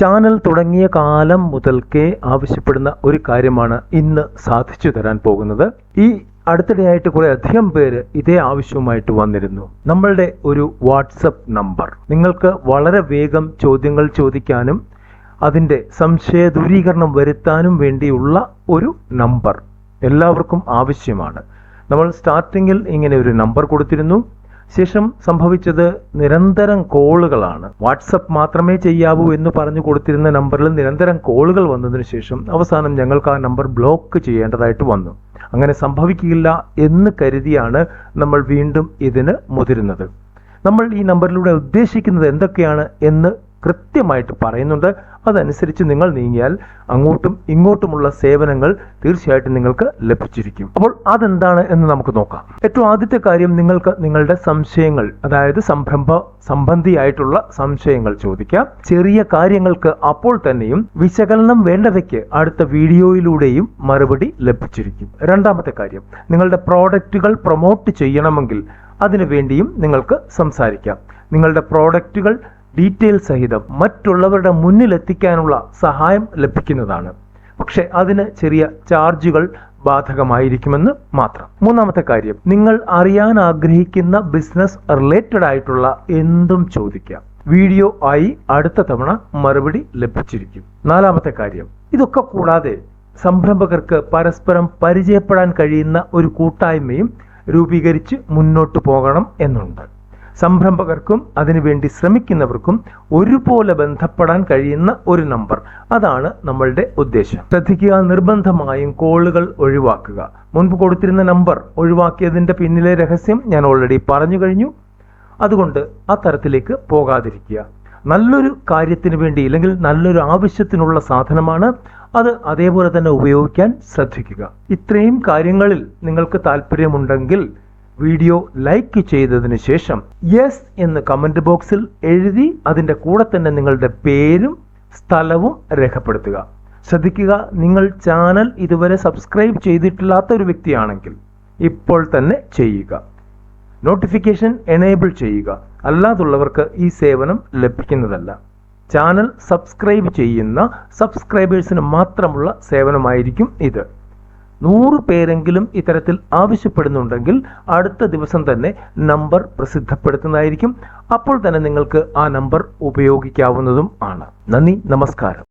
Channel തുടങ്ങിയ കാലം മുതൽക്കേ ആവശ്യപ്പെടുന്ന ഒരു കാര്യമാണ് ഇന്ന് സാധിച്ചു തരാൻ പോകുന്നത്. ഈ അടുത്തിടെയായിട്ട് കുറെ അധികം പേര് ഇതേ ആവശ്യവുമായിട്ട് വന്നിരുന്നു. നമ്മളുടെ ഒരു വാട്സപ്പ് നമ്പർ. നിങ്ങൾക്ക് വളരെ വേഗം ചോദ്യങ്ങൾ ചോദിക്കാനും അതിന്റെ സംശയ ദൂരീകരണം വരുത്താനും വേണ്ടിയുള്ള ഒരു നമ്പർ എല്ലാവർക്കും ആവശ്യമാണ്. നമ്മൾ സ്റ്റാർട്ടിങ്ങിൽ ഇങ്ങനെ ഒരു നമ്പർ കൊടുത്തിരുന്നു. ശേഷം സംഭവിച്ചത് നിരന്തരം കോളുകളാണ്. വാട്സപ്പ് മാത്രമേ ചെയ്യാവൂ എന്ന് പറഞ്ഞു കൊടുത്തിരുന്ന നമ്പറിൽ നിരന്തരം കോളുകൾ വന്നതിന് ശേഷം അവസാനം ഞങ്ങൾക്ക് ആ നമ്പർ ബ്ലോക്ക് ചെയ്യേണ്ടതായിട്ട് വന്നു. അങ്ങനെ സംഭവിക്കില്ല എന്ന് കരുതിയാണ് നമ്മൾ വീണ്ടും ഇതിന് മുതിരുന്നത്. നമ്മൾ ഈ നമ്പറിലൂടെ ഉദ്ദേശിക്കുന്നത് എന്തൊക്കെയാണ് എന്ന് കൃത്യമായിട്ട് പറയുന്നുണ്ട്. അതനുസരിച്ച് നിങ്ങൾ നീങ്ങിയാൽ അങ്ങോട്ടും ഇങ്ങോട്ടുമുള്ള സേവനങ്ങൾ തീർച്ചയായിട്ടും നിങ്ങൾക്ക് ലഭിച്ചിരിക്കും. അപ്പോൾ അതെന്താണ് എന്ന് നമുക്ക് നോക്കാം. ഏറ്റവും ആദ്യത്തെ കാര്യം നിങ്ങൾക്ക് നിങ്ങളുടെ സംശയങ്ങൾ അതായത് സംരംഭ സംബന്ധിയായിട്ടുള്ള സംശയങ്ങൾ ചോദിക്കാം. ചെറിയ കാര്യങ്ങൾക്ക് അപ്പോൾ തന്നെയും വിശകലനം വേണ്ടവയ്ക്ക് അടുത്ത വീഡിയോയിലൂടെയും മറുപടി ലഭിച്ചിരിക്കും. രണ്ടാമത്തെ കാര്യം നിങ്ങളുടെ പ്രോഡക്റ്റുകൾ പ്രൊമോട്ട് ചെയ്യണമെങ്കിൽ അതിനു വേണ്ടിയും നിങ്ങൾക്ക് സംസാരിക്കാം. നിങ്ങളുടെ പ്രോഡക്റ്റുകൾ ഡീറ്റെയിൽ സഹിതം മറ്റുള്ളവരുടെ മുന്നിൽ എത്തിക്കാനുള്ള സഹായം ലഭിക്കുന്നതാണ്. പക്ഷെ അതിന് ചെറിയ ചാർജുകൾ ബാധകമായിരിക്കുമെന്ന് മാത്രം. മൂന്നാമത്തെ കാര്യം നിങ്ങൾ അറിയാൻ ആഗ്രഹിക്കുന്ന ബിസിനസ് റിലേറ്റഡ് ആയിട്ടുള്ള എന്തും ചോദിക്കാം. വീഡിയോ ആയി അടുത്ത തവണ മറുപടി ലഭിച്ചിരിക്കും. നാലാമത്തെ കാര്യം ഇതൊക്കെ കൂടാതെ സംരംഭകർക്ക് പരസ്പരം പരിചയപ്പെടാൻ കഴിയുന്ന ഒരു കൂട്ടായ്മയും രൂപീകരിച്ച് മുന്നോട്ടു പോകണം എന്നുണ്ട്. സംരംഭകർക്കും അതിനുവേണ്ടി ശ്രമിക്കുന്നവർക്കും ഒരുപോലെ ബന്ധപ്പെടാൻ കഴിയുന്ന ഒരു നമ്പർ. അതാണ് നമ്മളുടെ ഉദ്ദേശം. ശ്രദ്ധിക്കുക നിർബന്ധമായും കോളുകൾ ഒഴിവാക്കുക. മുൻപ് കൊടുത്തിരുന്ന നമ്പർ ഒഴിവാക്കിയതിന്റെ പിന്നിലെ രഹസ്യം ഞാൻ ഓൾറെഡി പറഞ്ഞു കഴിഞ്ഞു. അതുകൊണ്ട് ആ തരത്തിലേക്ക് പോകാതിരിക്കുക. നല്ലൊരു കാര്യത്തിന് വേണ്ടി അല്ലെങ്കിൽ നല്ലൊരു ആവശ്യത്തിനുള്ള സാധനമാണ് അത് അതേപോലെ തന്നെ ഉപയോഗിക്കാൻ ശ്രദ്ധിക്കുക. ഇത്രയും കാര്യങ്ങളിൽ നിങ്ങൾക്ക് താല്പര്യമുണ്ടെങ്കിൽ വീഡിയോ ലൈക്ക് ചെയ്തതിന് ശേഷം യെസ് എന്ന് കമന്റ് ബോക്സിൽ എഴുതി അതിന്റെ കൂടെ തന്നെ നിങ്ങളുടെ പേരും സ്ഥലവും രേഖപ്പെടുത്തുക. ശ്രദ്ധിക്കുക നിങ്ങൾ ചാനൽ ഇതുവരെ സബ്സ്ക്രൈബ് ചെയ്തിട്ടില്ലാത്ത ഒരു വ്യക്തിയാണെങ്കിൽ ഇപ്പോൾ തന്നെ ചെയ്യുക. നോട്ടിഫിക്കേഷൻ എനേബിൾ ചെയ്യുക. അല്ലാതുള്ളവർക്ക് ഈ സേവനം ലഭിക്കുന്നതല്ല. ചാനൽ സബ്സ്ക്രൈബ് ചെയ്യുന്ന സബ്സ്ക്രൈബേഴ്സിന് മാത്രമുള്ള സേവനമായിരിക്കും ഇത്. നൂറ് പേരെങ്കിലും ഇത്തരത്തിൽ ആവശ്യപ്പെടുന്നുണ്ടെങ്കിൽ അടുത്ത ദിവസം തന്നെ നമ്പർ പ്രസിദ്ധപ്പെടുത്തുന്നതായിരിക്കും. അപ്പോൾ തന്നെ നിങ്ങൾക്ക് ആ നമ്പർ ഉപയോഗിക്കാവുന്നതും ആണ്. നന്ദി നമസ്കാരം.